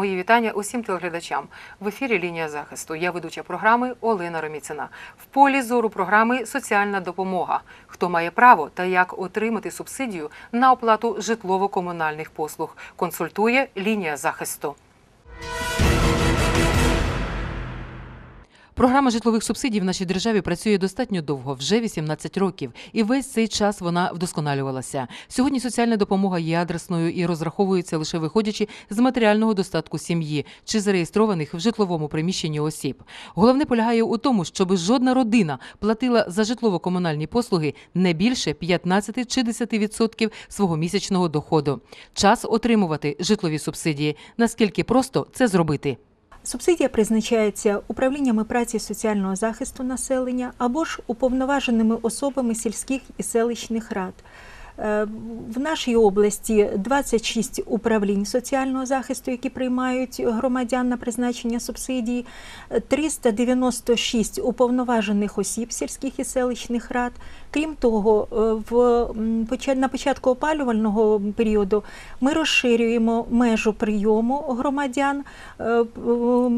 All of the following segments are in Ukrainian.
Мої вітання усім телеглядачам. В ефірі Лінія захисту. Я ведуча програми Олена Роміцина. В полі зору програми Соціальна допомога. Хто має право та як отримати субсидію на оплату житлово-комунальних послуг. Консультує лінія захисту. Програма житлових субсидій в нашій державі працює достатньо довго, вже 18 років, і весь цей час вона вдосконалювалася. Сьогодні соціальна допомога є адресною і розраховується лише виходячи з матеріального достатку сім'ї чи зареєстрованих в житловому приміщенні осіб. Головне полягає у тому, щоб жодна родина платила за житлово-комунальні послуги не більше 15 чи 10% свого місячного доходу. Час отримувати житлові субсидії. Наскільки просто це зробити? Субсидія призначається управліннями праці соціального захисту населення або ж уповноваженими особами сільських і селищних рад. Е, В нашій області 26 управлінь соціального захисту, які приймають громадян на призначення субсидії, 396 уповноважених осіб сільських і селищних рад. Крім того, е, в, на початку опалювального періоду ми розширюємо межу прийому громадян. Е,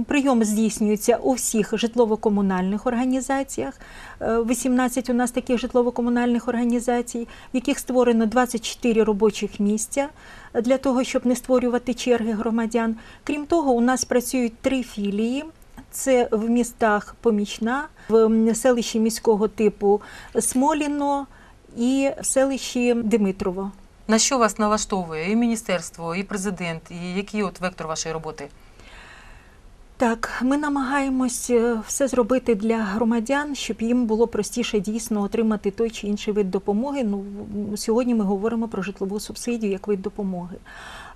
Прийом здійснюється у всіх житлово-комунальних організаціях. Е, 18 у нас таких житлово-комунальних організацій, в яких створено 24 робочих місця для того, щоб не створювати черги громадян. Крім того, у нас працюють три філії. Це в містах Помічна, в селищі міського типу Смоліно і в селищі Димитрово. На що вас налаштовує і міністерство, і президент, і який от вектор вашої роботи? Так, ми намагаємось е, все зробити для громадян, щоб їм було простіше дійсно отримати той чи інший вид допомоги. Ну сьогодні ми говоримо про житлову субсидію як вид допомоги.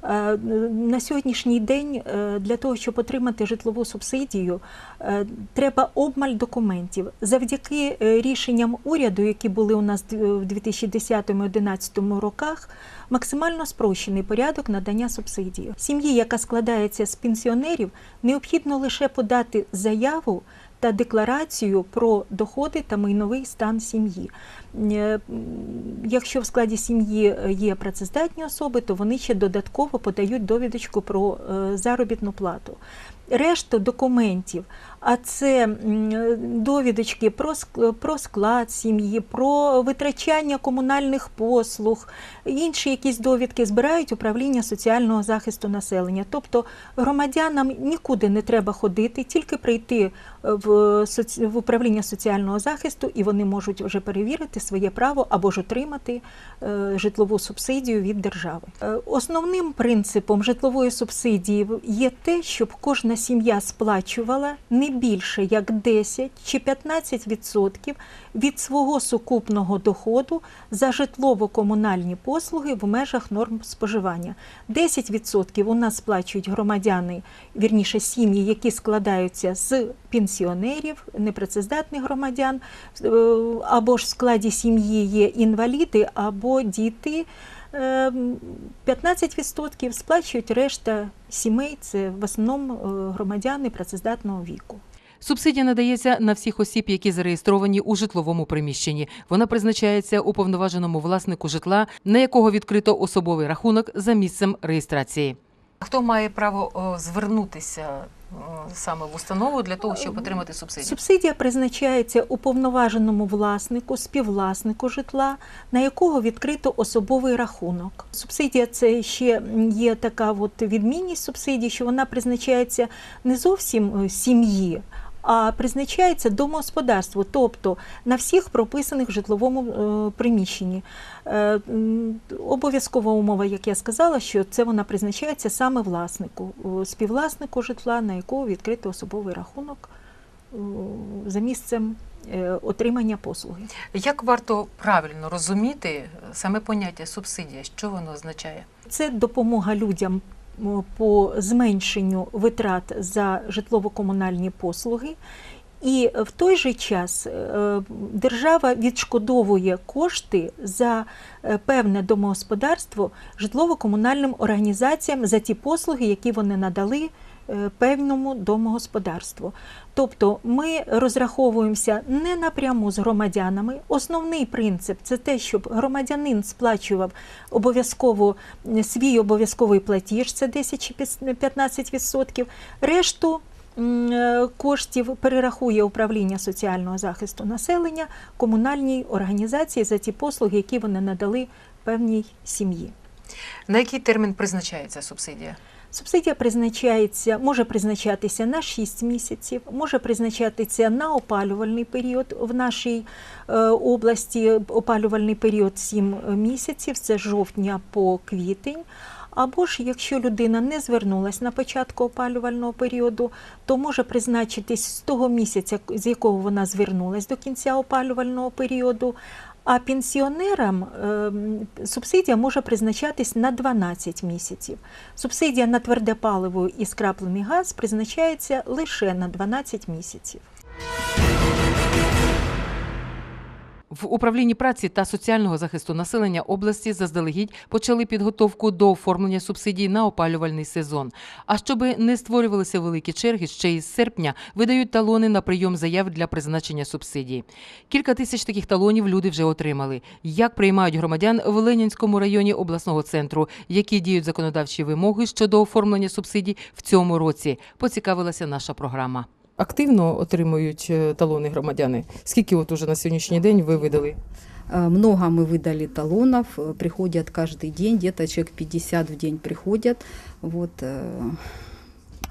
Е, На сьогоднішній день е, для того, щоб отримати житлову субсидію, е, треба обмаль документів. Завдяки рішенням уряду, які були у нас в 2010-2011 роках, максимально спрощений порядок надання субсидії. Сім'ї, яка складається з пенсіонерів, необхідно лише подати заяву та декларацію про доходи та майновий стан сім'ї. Е, Якщо в складі сім'ї е, є працездатні особи, то вони ще додатково подають довідочку про е, заробітну плату. Решту документів, а це довідочки про, про склад сім'ї, про витрачання комунальних послуг, інші якісь довідки збирають управління соціального захисту населення. Тобто громадянам нікуди не треба ходити, тільки прийти е, в управління соціального захисту, і вони можуть вже перевірити своє право або ж отримати е, житлову субсидію від держави. Е, Основним принципом житлової субсидії є те, щоб кожна сім'я сплачувала не більше як 10 чи 15 відсотків від свого сукупного доходу за житлово-комунальні послуги в межах норм споживання. 10% у нас сплачують громадяни, вірніше сім'ї, які складаються з пенсіонерів, непрацездатних громадян, е, або ж в складі сім'ї є інваліди, або діти. Е, 15% сплачують решта сімей, це в основному е, громадяни працездатного віку. Субсидія надається на всіх осіб, які зареєстровані у житловому приміщенні. Вона призначається уповноваженому власнику житла, на якого відкрито особовий рахунок за місцем реєстрації. Хто має право звернутися саме в установу для того, щоб отримати субсидію? Субсидія призначається уповноваженому власнику, співвласнику житла, на якого відкрито особовий рахунок. Субсидія це ще є така от відмінність субсидії, що вона призначається не зовсім е, сім'ї. А призначається домогосподарству, тобто на всіх прописаних в житловому е, приміщенні. Е, Обов'язкова умова, як я сказала, що це вона призначається саме власнику, співвласнику житла, на якого відкрито особовий рахунок за місцем е, отримання послуги. Як варто правильно розуміти саме поняття субсидія? Що воно означає? Це допомога людям по зменшенню витрат за житлово-комунальні послуги. І в той же час е, держава відшкодовує кошти за е, певне домогосподарство житлово-комунальним організаціям за ті послуги, які вони надали певному домогосподарству. Тобто ми розраховуємося не напряму з громадянами. Основний принцип це те, щоб громадянин сплачував обов'язково е, свій обов'язковий платіж, це 10 чи 15%. Решту е, коштів перерахує управління соціального захисту населення комунальній організації за ті послуги, які вони надали певній сім'ї. На який термін призначається субсидія? Субсидія призначається, може призначатися на 6 місяців, може призначатися на опалювальний період. В нашій е, області опалювальний період 7 місяців, це жовтня по квітень. Або ж якщо людина не звернулась на початку опалювального періоду, то може призначитись з того місяця, з якого вона звернулась до кінця опалювального періоду. А пенсіонерам ем, субсидія може призначатись на 12 місяців. Субсидія на тверде паливо і скраплений газ призначається лише на 12 місяців. В управлінні праці та соціального захисту населення області заздалегідь почали підготовку до оформлення субсидій на опалювальний сезон. А щоби не створювалися великі черги, ще із серпня видають талони на прийом заяв для призначення субсидій. Кілька тисяч таких талонів люди вже отримали. Як приймають громадян в Ленінському районі обласного центру, які діють законодавчі вимоги щодо оформлення субсидій в цьому році, поцікавилася наша програма Активно отримують е, талони громадяни. Скільки от уже на сьогоднішній день ви видали? Э, Много мы выдали талонов, э, приходят каждый день, где-то человек 50 в день приходят. Вот, э,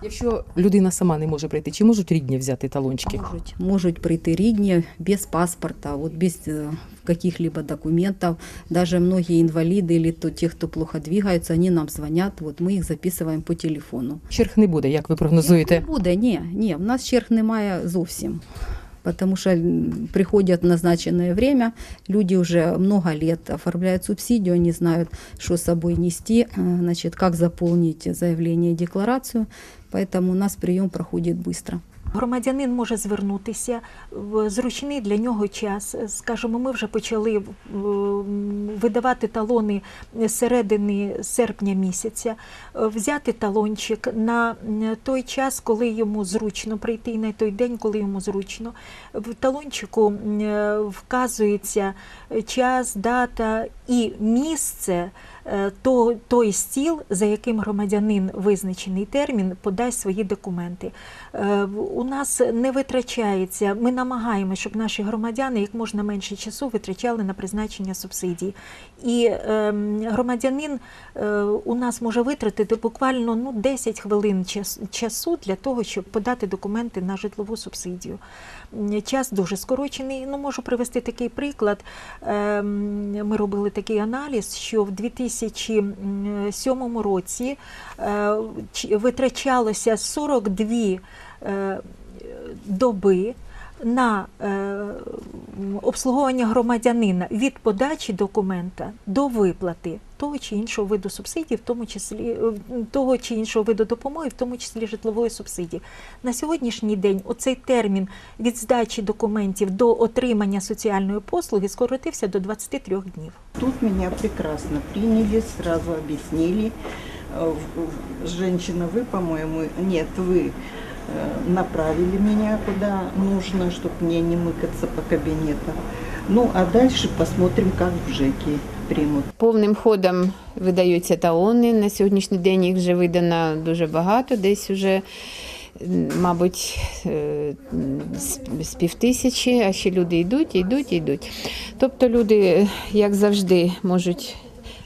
Якщо людина сама не може прийти, чи можуть рідні взяти талончики? можуть, можуть прийти рідні без паспорта, вот без э, каких-либо документов. Даже многие инвалиды или то, те, кто плохо двигаются, они нам звонят, вот мы их записываем по телефону. Черг не буде, як ви прогнозуєте? Не буде, ні, ні, в нас черг немає зовсім. Потому что м, приходят в назначенное время, люди уже много лет оформляют субсидию, они знают, что с собой нести, э, значит, как заполнить заявление и декларацию, поэтому у нас прием проходит быстро. Громадянин може звернутися в зручний для нього час. Скажімо, ми вже почали видавати талони середини серпня місяця, е, взяти талончик на той час, коли йому зручно прийти, і на той день, коли йому зручно. В талончику е, вказується час, дата і місце. е, То, той стіл, за яким громадянин визначений термін, подасть свої документи. Е, У нас не витрачається. Ми намагаємося, щоб наші громадяни як можна менше часу витрачали на призначення субсидій. І ем, громадянин е, у нас може витратити буквально ну, 10 хвилин часу для того, щоб подати документи на житлову субсидію. М, Час дуже скорочений. Ну, можу привести такий приклад. Ем, Ми робили такий аналіз, що в 2007 році е, витрачалося 42 е, доби на е, м, обслуговування громадянина від подачі документа до виплати того чи іншого виду субсидій, в тому числі е, того чи іншого виду допомоги, в тому числі житлової субсидії. На сьогоднішній день оцей термін від здачі документів до отримання соціальної послуги скоротився до 23 днів. Тут меня прекрасно приняли, сразу объяснили. Э, в- в- Женщина, вы, по-моему, нет, вы э, направили меня куда нужно, чтобы мне не мыкаться по кабинетам. Ну, а дальше посмотрим, как в ЖЭКе примут. Повним ходом видаються талони. На сьогоднішній день їх вже видано дуже багато, десь вже, м, мабуть, е, з- з півтисячі, а ще люди йдуть, йдуть, йдуть. Тобто люди, як завжди, можуть е,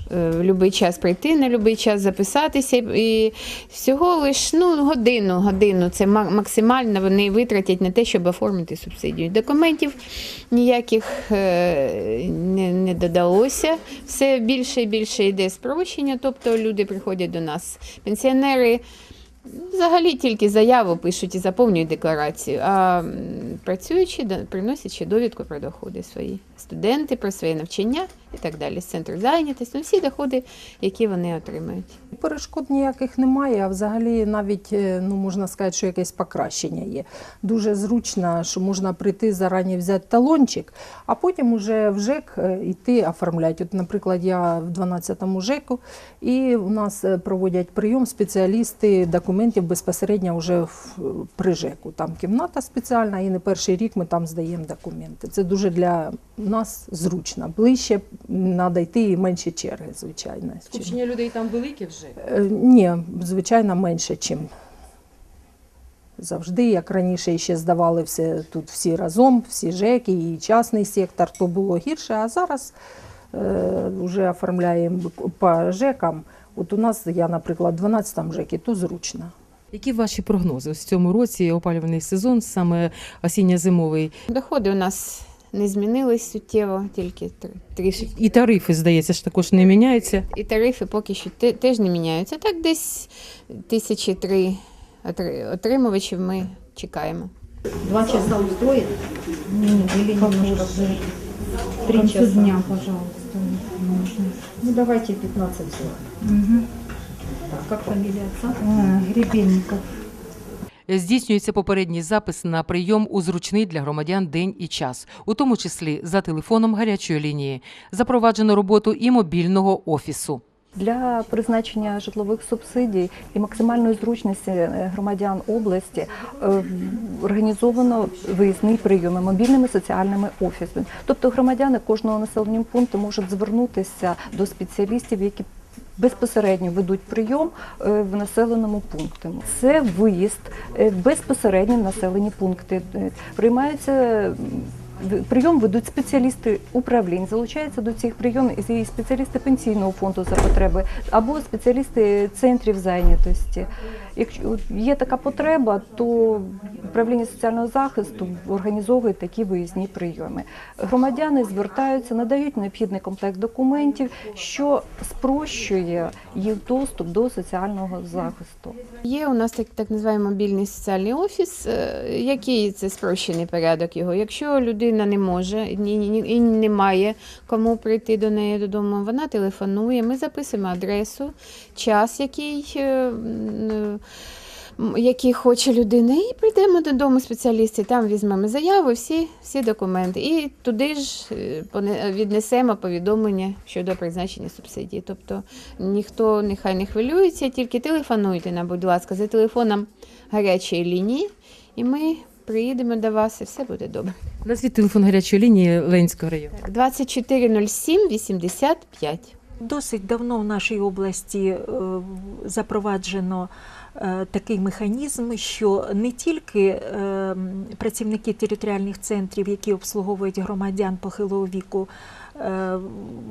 в будь-який час прийти, на будь-який час записатися. І всього лиш ну, годину, годину це ма- максимально вони витратять на те, щоб оформити субсидію. Документів ніяких е, не, не додалося. Все більше і більше йде спрощення, тобто люди приходять до нас. Пенсіонери взагалі тільки заяву пишуть і заповнюють декларацію, а м, працюючі приносять ще довідку про доходи свої. Студенти про своє навчання і так далі, з центру зайнятості, ну, всі доходи, які вони отримають. Перешкод ніяких немає, а взагалі навіть е, ну можна сказати, що якесь покращення є. Дуже зручно, що можна прийти зарані взяти талончик, а потім уже в ЖЕК е, йти оформляти. От, наприклад, я в 12-му ЖЕКу, і у нас е, проводять прийом спеціалісти, документів безпосередньо вже в, при ЖЕКу. Там кімната спеціальна, і не перший рік ми там здаємо документи. Це дуже для нас зручно. Ближче треба йти і менше черги, звичайно. Скупчення людей там велике вже. Е, Ні, звичайно, менше, ніж завжди. Як раніше ще здавали все тут всі разом, всі ЖЕКи і частний сектор, то було гірше, а зараз е, вже оформляємо по ЖЕКам. От у нас, я, наприклад, в 12 ЖЕКі, то зручно. Які ваші прогнози? Ось в цьому році опалювальний сезон, саме осінньо-зимовий. Доходи у нас не змінились суттєво, тільки тр- трішки. І тарифи, здається, ж також не міняються. І тарифи поки що теж не міняються. Так десь тисячі три отримувачів ми чекаємо. Два часа? Или немножко? Три часа. дня, пожалуйста. Ну, давайте 15 Угу. Так, как фамилия отца? Гребенников. Здійснюється попередній запис на прийом у зручний для громадян день і час, у тому числі за телефоном гарячої лінії. Запроваджено роботу і мобільного офісу. Для призначення житлових субсидій і максимальної зручності е, громадян області е, організовано виїзний прийоми мобільними соціальними офісами. Тобто громадяни кожного населеного пункту можуть звернутися до спеціалістів, які безпосередньо ведуть прийом е, в населеному пункті. Це виїзд е, безпосередньо в населені пункти. Е, Приймаються Прийом ведуть спеціалісти управлінь, залучаються до цих прийомів і спеціалісти пенсійного фонду за потреби або спеціалісти центрів зайнятості. Якщо є така потреба, то управління соціального захисту організовує такі виїзні прийоми. Громадяни звертаються, надають необхідний комплект документів, що спрощує їх доступ до соціального захисту. Є у нас так, так називаємо мобільний соціальний офіс. Е, Який це спрощений порядок його? Якщо людина не може і не має кому прийти до неї додому, вона телефонує, ми записуємо адресу, час, який, е, м, який хоче людина, і прийдемо додому спеціалісти, там візьмемо заяву, всі, всі документи. І туди ж е, віднесемо повідомлення щодо призначення субсидії. Тобто ніхто нехай не хвилюється, тільки телефонуйте нам, будь ласка, за телефоном гарячої лінії, і ми приїдемо до вас, і все буде добре. Назвіть телефон гарячої лінії Ленського району. 2407 85. Досить давно в нашій області е, запроваджено такий механізм, що не тільки е, працівники територіальних центрів, які обслуговують громадян похилого віку, е,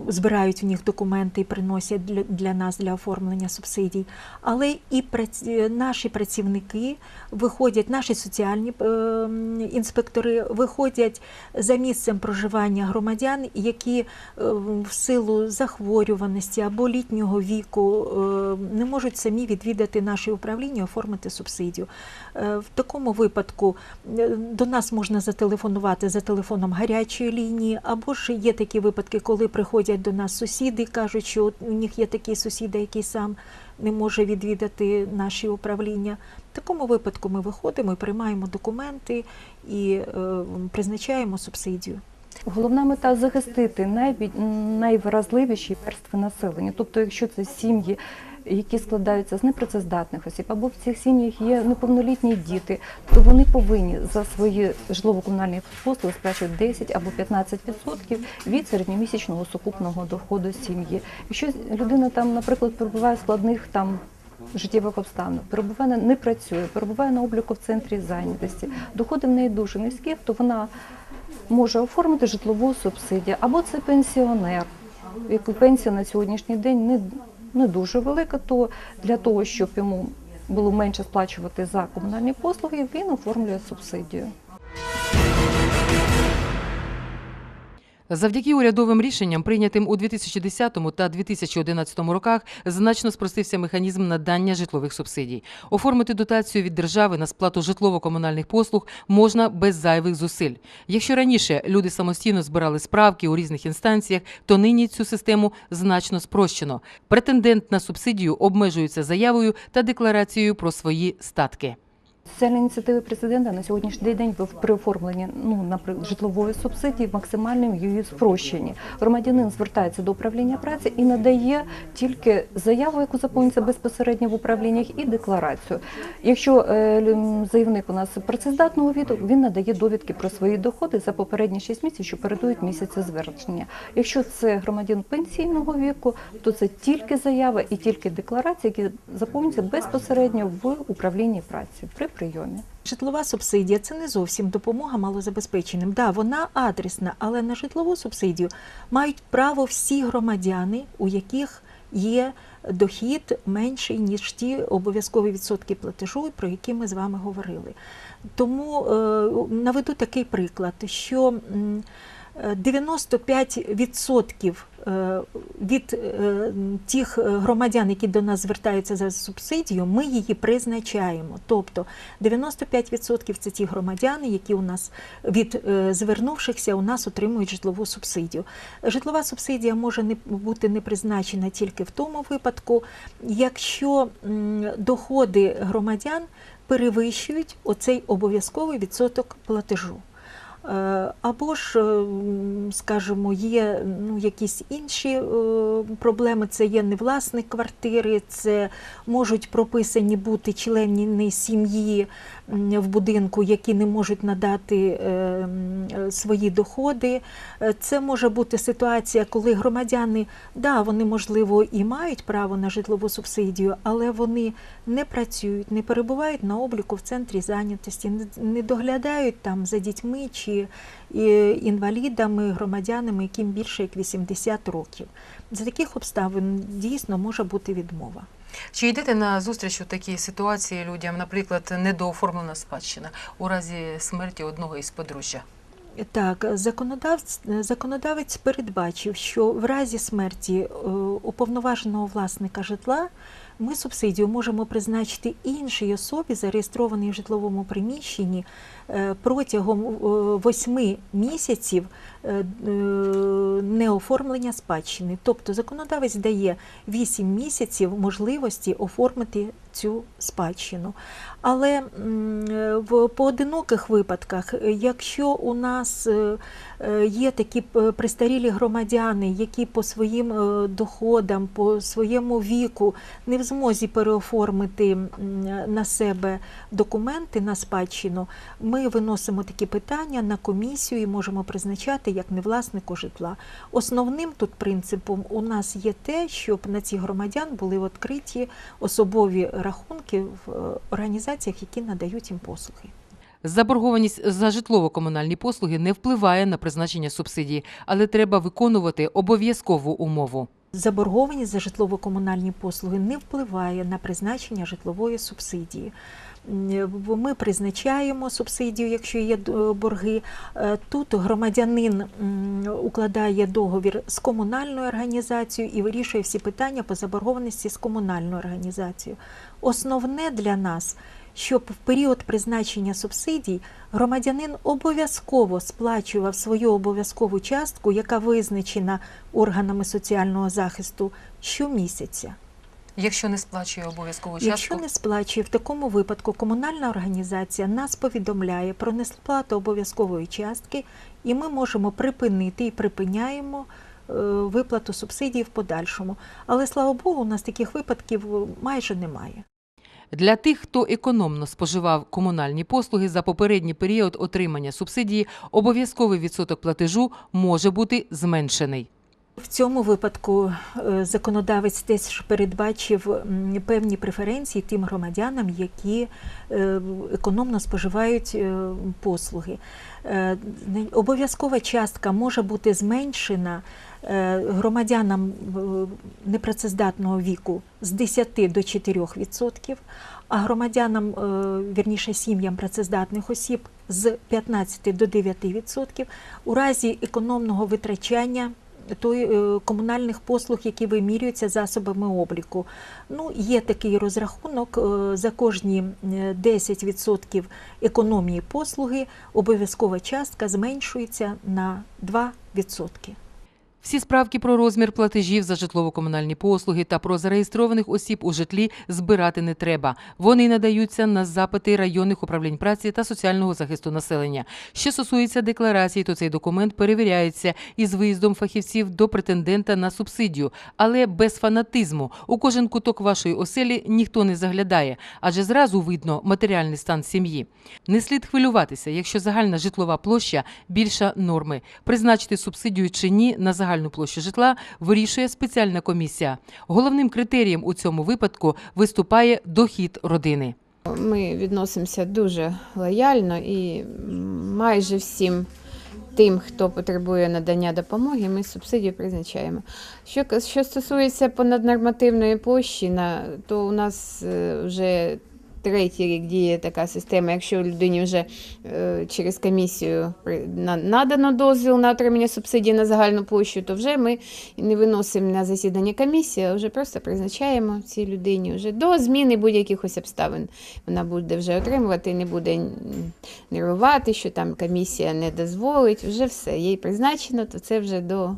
збирають в них документи і приносять для, нас для оформлення субсидій, але і наші працівники виходять, наші соціальні е, інспектори виходять за місцем проживання громадян, які е, в силу захворюваності або літнього віку е, не можуть самі відвідати наше управління, оформити субсидію. Е, В такому випадку е, до нас можна зателефонувати за телефоном гарячої лінії, або ж є такі випадки, коли приходять до нас сусіди кажуть, що у них є такий сусід, який сам не може відвідати наші управління. В такому випадку ми виходимо і приймаємо документи і е, призначаємо субсидію. Головна мета захистити найвразливіші перстви населення. Тобто, якщо це сім'ї, які складаються з непрацездатних осіб, або в цих сім'ях є неповнолітні діти, то вони повинні за свої житлово-комунальні послуги сплачувати 10 або 15% від середньомісячного сукупного доходу сім'ї. Якщо людина там, наприклад, перебуває в складних там життєвих обставин, перебуває не працює, перебуває на обліку в центрі зайнятості, доходи в неї дуже низькі, то вона може оформити житлову субсидію, або це пенсіонер, пенсія на сьогоднішній день не, не дуже велика, то для того, щоб йому було менше сплачувати за комунальні послуги, він оформлює субсидію. Завдяки урядовим рішенням, прийнятим у 2010 та 2011 роках, значно спростився механізм надання житлових субсидій. Оформити дотацію від держави на сплату житлово-комунальних послуг можна без зайвих зусиль. Якщо раніше люди самостійно збирали справки у різних інстанціях, то нині цю систему значно спрощено. Претендент на субсидію обмежується заявою та декларацією про свої статки. Соціальні ініціативи президента на сьогоднішній день при оформленні ну, наприклад, житлової субсидії в максимальному її спрощенні. Громадянин звертається до управління праці і надає тільки заяву, яку заповнюється безпосередньо в управліннях, і декларацію. Якщо е, заявник у нас працездатного віку, він надає довідки про свої доходи за попередні 6 місяців, що передують місяця звернення. Якщо це громадян пенсійного віку, то це тільки заява і тільки декларація, які заповнюються безпосередньо в управлінні праці прийомі. Житлова субсидія це не зовсім допомога малозабезпеченим. Да, вона адресна, але на житлову субсидію мають право всі громадяни, у яких є дохід менший ніж ті обов'язкові відсотки платежу, про які ми з вами говорили. Тому е, наведу такий приклад, що м, е, 95% е, від е, тих е, громадян, які до нас звертаються за субсидію, ми її призначаємо. Тобто 95% це ті громадяни, які у нас від е, звернувшихся у нас отримують житлову субсидію. Житлова субсидія може не бути не призначена тільки в тому випадку, якщо доходи громадян перевищують оцей обов'язковий відсоток платежу. Е, Або ж, е, скажімо, є ну, якісь інші е, проблеми, це є не власник квартири, це можуть прописані бути члени сім'ї в будинку, які не можуть надати е, е, свої доходи. Е, Це може бути ситуація, коли громадяни, да, вони можливо і мають право на житлову субсидію, але вони не працюють, не перебувають на обліку в центрі зайнятості, не- доглядають там за дітьми чи інвалідами, громадянами, яким більше як 80 років. За таких обставин дійсно може бути відмова. Чи йдете на зустріч у такій ситуації людям, наприклад, недооформлена спадщина у разі смерті одного із подружжя? Так, законодавець, законодавець передбачив, що в разі смерті е, уповноваженого власника житла ми субсидію можемо призначити іншій особі, зареєстрованій в житловому приміщенні, е, протягом е, восьми місяців е, неоформлення спадщини. Тобто законодавець дає 8 місяців можливості оформити цю спадщину. Але е, в поодиноких випадках, е, якщо у нас е, е, є такі п- престарілі громадяни, які по своїм е, доходам, по своєму віку не в змозі переоформити на себе документи на спадщину, ми виносимо такі питання на комісію і можемо призначати як невласнику житла. Основним тут принципом у нас є те, щоб на цих громадян були відкриті особові рахунки в е, організаціях, які надають їм послуги. Заборгованість за житлово-комунальні послуги не впливає на призначення субсидії, але треба виконувати обов'язкову умову. Заборгованість за житлово-комунальні послуги не впливає на призначення житлової субсидії. Бо Ми призначаємо субсидію, якщо є е, борги. Е, Тут громадянин укладає договір з комунальною організацією і вирішує всі питання по заборгованості з комунальною організацією. Основне для нас, щоб в період призначення субсидій громадянин обов'язково сплачував свою обов'язкову частку, яка визначена органами соціального захисту щомісяця. Якщо не сплачує обов'язкову Якщо не сплачує, в такому випадку комунальна організація нас повідомляє про несплату обов'язкової частки, і ми можемо припинити і припиняємо е, виплату субсидій в подальшому. Але слава Богу, у нас таких випадків е, майже немає. Для тих, хто економно споживав комунальні послуги за попередній період отримання субсидії, обов'язковий відсоток платежу може бути зменшений. В цьому випадку е, законодавець теж передбачив певні преференції тим громадянам, які е, економно споживають е, послуги. Обов'язкова частка може бути зменшена громадянам непрацездатного віку з 10 до 4%, а громадянам, вірніше сім'ям працездатних осіб з 15 до 9% у разі економного витрачання той, е, комунальних послуг, які вимірюються засобами обліку. Ну, є такий розрахунок е, за кожні е, 10% економії послуги обов'язкова частка зменшується на 2%. Всі справки про розмір платежів за житлово-комунальні послуги та про зареєстрованих осіб у житлі збирати не треба. Вони надаються на запити районних управлінь праці та соціального захисту населення. Що стосується декларацій, то цей документ перевіряється із виїздом фахівців до претендента на субсидію, але без фанатизму. У кожен куток вашої оселі ніхто не заглядає, адже зразу видно матеріальний стан сім'ї. Не слід хвилюватися, якщо загальна житлова площа більша норми. Призначити субсидію чи ні на загальну площу житла вирішує спеціальна комісія. Головним критерієм у цьому випадку виступає дохід родини. Ми відносимося дуже лояльно і майже всім тим, хто потребує надання допомоги, ми субсидію призначаємо. Що, що стосується понаднормативної площі, то у нас е, вже третій рік діє така система. Якщо людині вже е, через комісію надано дозвіл на отримання субсидії на загальну площу, то вже ми не виносимо на засідання комісії, а вже просто призначаємо цій людині вже до зміни будь-яких ось обставин. Вона буде вже отримувати, не буде нервувати, що там комісія не дозволить. Вже все, їй призначено, то це вже до,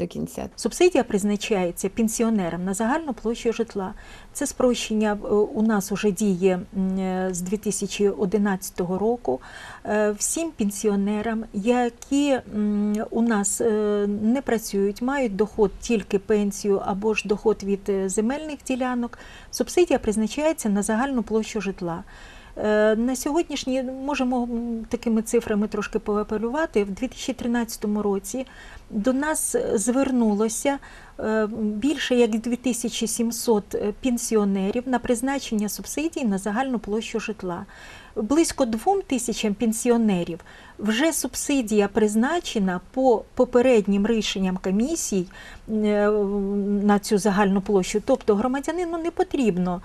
до кінця. Субсидія призначається пенсіонерам на загальну площу житла. Це спрощення е, у нас вже діє е, з 2011 року. Е, Всім пенсіонерам, які у нас не працюють, мають доход тільки пенсію або ж доход від земельних ділянок, субсидія призначається на загальну площу житла. Е, На сьогоднішній можемо такими цифрами трошки поапелювати. В 2013 році до нас звернулося е, більше як 2700 пенсіонерів на призначення субсидій на загальну площу житла. Близько двом тисячам пенсіонерів вже субсидія призначена по попереднім рішенням комісій е, на цю загальну площу. Тобто громадянину не потрібно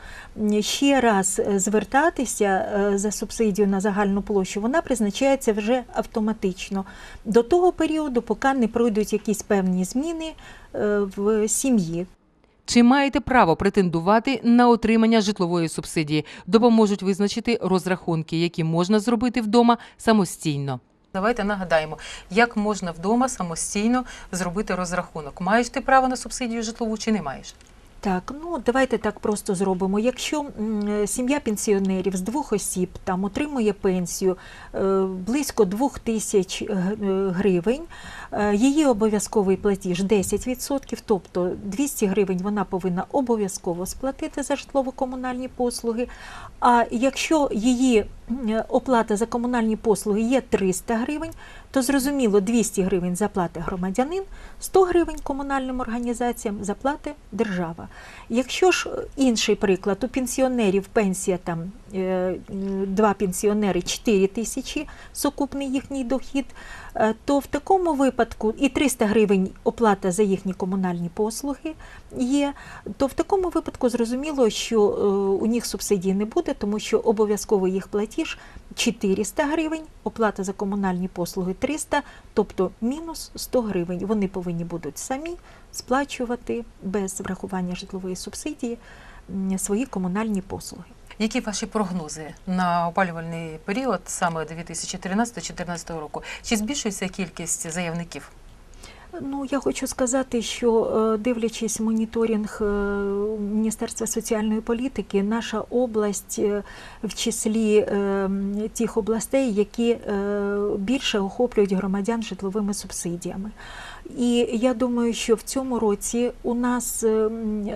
ще раз е, звертатися е, за субсидію на загальну площу. Вона призначається вже автоматично до того періоду, поки не пройдуть якісь певні зміни в сім'ї. Чи маєте право претендувати на отримання житлової субсидії? Допоможуть визначити розрахунки, які можна зробити вдома самостійно. Давайте нагадаємо, як можна вдома самостійно зробити розрахунок. Маєш ти право на субсидію житлову чи не маєш? Так, ну давайте так просто зробимо. Якщо сім'я пенсіонерів з двох осіб там отримує пенсію е, близько двох тисяч е, гривень, е, її обов'язковий платіж 10%, тобто 200 гривень вона повинна обов'язково сплатити за житлово-комунальні послуги. А якщо її оплата за комунальні послуги є 300 гривень, то зрозуміло 200 гривень заплатить громадянин, 100 гривень комунальним організаціям заплатить держава. Якщо ж інший приклад, у пенсіонерів пенсія там е, два пенсіонери 4 тисячі сукупний їхній дохід, е, то в такому випадку і 300 гривень оплата за їхні комунальні послуги є, то в такому випадку зрозуміло, що е, у них субсидії не буде, тому що обов'язково їх платіж 400 гривень, оплата за комунальні послуги 300, тобто мінус 100 гривень. Вони повинні будуть самі сплачувати без врахування житлової субсидії свої комунальні послуги. Які ваші прогнози на опалювальний період саме 2013-2014 року? Чи збільшується кількість заявників? Ну, я хочу сказати, що е, дивлячись моніторинг е, Міністерства соціальної політики, наша область е, в числі тих областей, які більше охоплюють громадян житловими субсидіями. І я думаю, що в цьому році у нас е,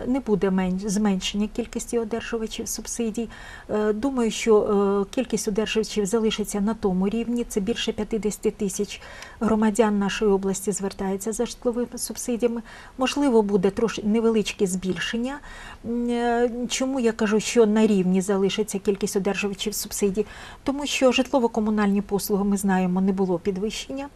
не буде менш зменшення кількості одержувачів субсидій. Е, Думаю, що е, кількість одержувачів залишиться на тому рівні. Це більше 50 тисяч громадян нашої області звертаються за житловими субсидіями. Можливо, буде трошки невеличке збільшення. Чому я кажу, що на рівні залишиться кількість одержувачів субсидій? Тому що житлово-комунальні послуги ми знаємо, не було підвищення.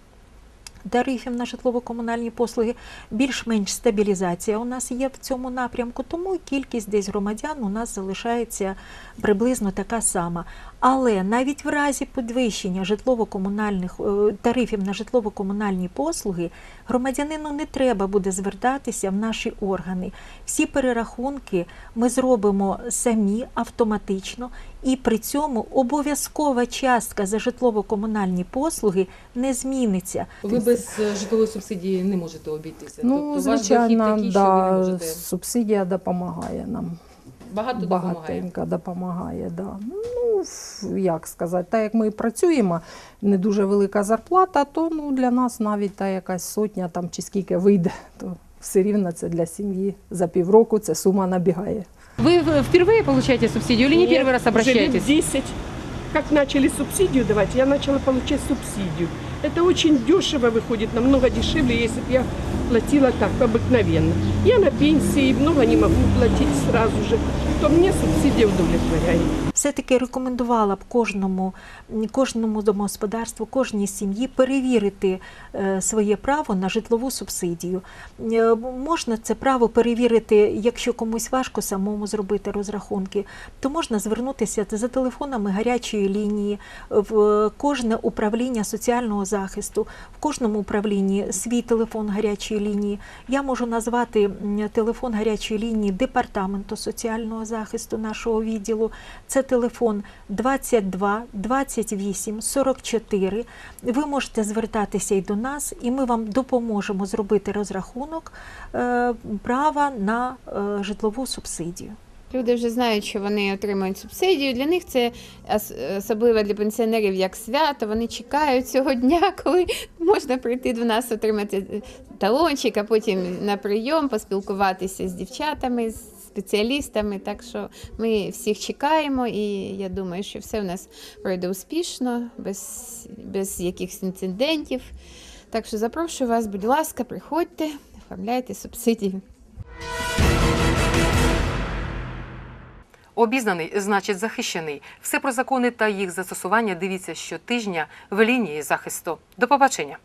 Тарифів на житлово-комунальні послуги більш-менш стабілізація у нас є в цьому напрямку, тому кількість десь громадян у нас залишається приблизно така сама. Але навіть в разі підвищення житлово-комунальних е, тарифів на житлово-комунальні послуги громадянину не треба буде звертатися в наші органи. Всі перерахунки ми зробимо самі автоматично, і при цьому обов'язкова частка за житлово-комунальні послуги не зміниться. Ви без е, житлової субсидії не можете обійтися. Ну, тобто ваш звичайно, дохід такий, що ви не можете субсидія допомагає нам. багато допомагає. Багатенько допомагає. Да. Ну, ф- як сказати, так як ми і працюємо, не дуже велика зарплата, то ну, для нас навіть та якась сотня там, чи скільки вийде, то все рівно це для сім'ї за півроку ця сума набігає. Вы впервые получаете субсидию или не Нет, первый раз Уже обращаетесь? лет 10. Как начали субсидию давать, я начала получать субсидию. Это очень дешево выходит, намного дешевле, если бы я платила так, обыкновенно. Я на пенсии, много не могу платить сразу же, то мне субсидия удовлетворяет. Все-таки рекомендувала б кожному, кожному домогосподарству, кожній сім'ї перевірити е, своє право на житлову субсидію. Е, Можна це право перевірити, якщо комусь важко самому зробити розрахунки, то можна звернутися за телефонами гарячої лінії в кожне управління соціального захисту, в кожному управлінні свій телефон гарячої лінії. Я можу назвати телефон гарячої лінії департаменту соціального захисту нашого відділу. Це телефон 22 28 44. Ви можете звертатися і до нас, і ми вам допоможемо зробити розрахунок е, права на е, житлову субсидію. Люди вже знають, що вони отримують субсидію. Для них це особливо для пенсіонерів як свято. Вони чекають цього дня, коли можна прийти до нас, отримати талончик, а потім на прийом поспілкуватися з дівчатами, з спеціалістами. Так що ми всіх чекаємо, і я думаю, що все у нас пройде успішно, без, без якихось інцидентів. Так що запрошую вас, будь ласка, приходьте, оформляйте субсидію. Обізнаний значить захищений. Все про закони та їх застосування дивіться щотижня в лінії захисту. До побачення.